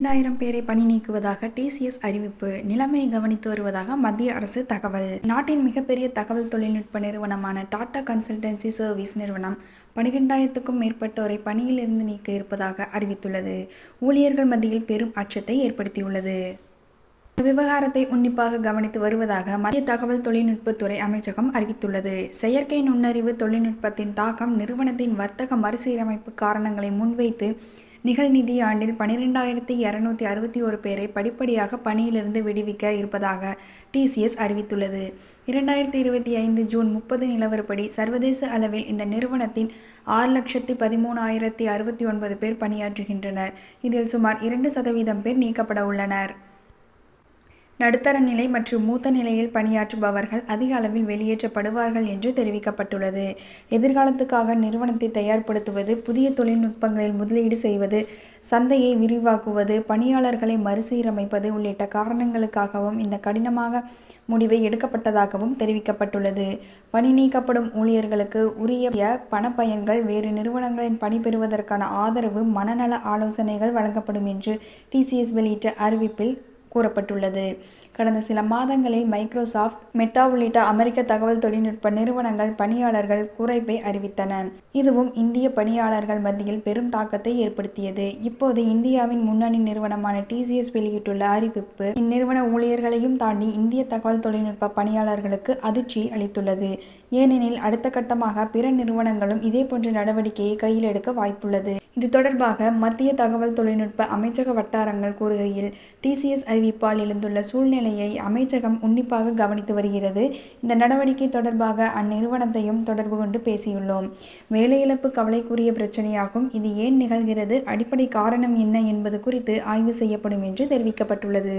இரண்டாயிரம் பேரை பணி நீக்குவதாக டிசிஎஸ் அறிவிப்பு. நிலைமையை கவனித்து வருவதாக மத்திய அரசு தகவல். நாட்டின் மிகப்பெரிய தகவல் தொழில்நுட்ப நிறுவனமான டாடா கன்சல்டன்சி சர்வீஸ் நிறுவனம் பனிரெண்டாயிரத்துக்கும் மேற்பட்டோரை பணியில் இருந்து நீக்க இருப்பதாக அறிவித்துள்ளது. ஊழியர்கள் மத்தியில் பெரும் அச்சத்தை ஏற்படுத்தியுள்ளது. இந்த விவகாரத்தை உன்னிப்பாக கவனித்து வருவதாக மத்திய தகவல் தொழில்நுட்பத்துறை அமைச்சகம் அறிவித்துள்ளது. செயற்கை நுண்ணறிவு தொழில்நுட்பத்தின் தாக்கம் நிறுவனத்தின் வர்த்தக மறுசீரமைப்பு காரணங்களை முன்வைத்து நிகழ்நிதி ஆண்டில் பனிரெண்டாயிரத்தி இரநூத்தி அறுபத்தி ஒரு பேரை படிப்படியாக பணியிலிருந்து விடுவிக்க இருப்பதாக டிசிஎஸ் அறிவித்துள்ளது. இரண்டாயிரத்தி இருபத்தி ஐந்து ஜூன் முப்பது நிலவரப்படி சர்வதேச அளவில் இந்த நிறுவனத்தின் ஆறு லட்சத்தி பதிமூணாயிரத்தி அறுபத்தி ஒன்பது பேர் பணியாற்றுகின்றனர். இதில் சுமார் இரண்டு சதவீதம் பேர் நீக்கப்பட உள்ளனர். நடுத்தர நிலை மற்றும் மூத்த நிலையில் பணியாற்றுபவர்கள் அதிக அளவில் வெளியேற்றப்படுவார்கள் என்று தெரிவிக்கப்பட்டுள்ளது. எதிர்காலத்துக்காக நிறுவனத்தை தயார்படுத்துவது புதிய தொழில்நுட்பங்களில் முதலீடு செய்வது சந்தையை விரிவாக்குவது பணியாளர்களை மறுசீரமைப்பது உள்ளிட்ட காரணங்களுக்காகவும் இந்த கடினமாக முடிவை எடுக்கப்பட்டதாகவும் தெரிவிக்கப்பட்டுள்ளது. பணி நீக்கப்படும் ஊழியர்களுக்கு உரிய பணப்பயன்கள் வேறு நிறுவனங்களில் பணிபெறுவதற்கான ஆதரவு மனநல ஆலோசனைகள் வழங்கப்படும் என்று டிசிஎஸ் வெளியிட்ட அறிவிப்பில் கூறப்பட்டுள்ளது. கடந்த சில மாதங்களில் மைக்ரோசாஃப்ட் மெட்டா உள்ளிட்ட அமெரிக்க தகவல் தொழில்நுட்ப நிறுவனங்கள் பணியாளர்கள் குறைப்பை அறிவித்தன. இதுவும் இந்திய பணியாளர்கள் மத்தியில் பெரும் தாக்கத்தை ஏற்படுத்தியது. இப்போது இந்தியாவின் முன்னணி நிறுவனமான டிசிஎஸ் வெளியிட்டுள்ள அறிவிப்பு இந்நிறுவன ஊழியர்களையும் தாண்டி இந்திய தகவல் தொழில்நுட்ப பணியாளர்களுக்கு அதிர்ச்சி அளித்துள்ளது. ஏனெனில் அடுத்த கட்டமாக பிற நிறுவனங்களும் இதேபோன்ற நடவடிக்கையை கையில் எடுக்க வாய்ப்புள்ளது. இது தொடர்பாக மத்திய தகவல் தொழில்நுட்ப அமைச்சக வட்டாரங்கள் கூறுகையில் டிசிஎஸ் அறிவிப்பால் எழுந்துள்ள சூழ்நிலையை அமைச்சகம் உன்னிப்பாக கவனித்து வருகிறது. இந்த நடவடிக்கை தொடர்பாக அந்நிறுவனத்தையும் தொடர்பு கொண்டு பேசியுள்ளோம். வேலையிழப்பு கவலைக்குரிய பிரச்சனையாகும். இது ஏன் நிகழ்கிறது? அடிப்படை காரணம் என்ன என்பது குறித்து ஆய்வு செய்யப்படும் என்று தெரிவிக்கப்பட்டுள்ளது.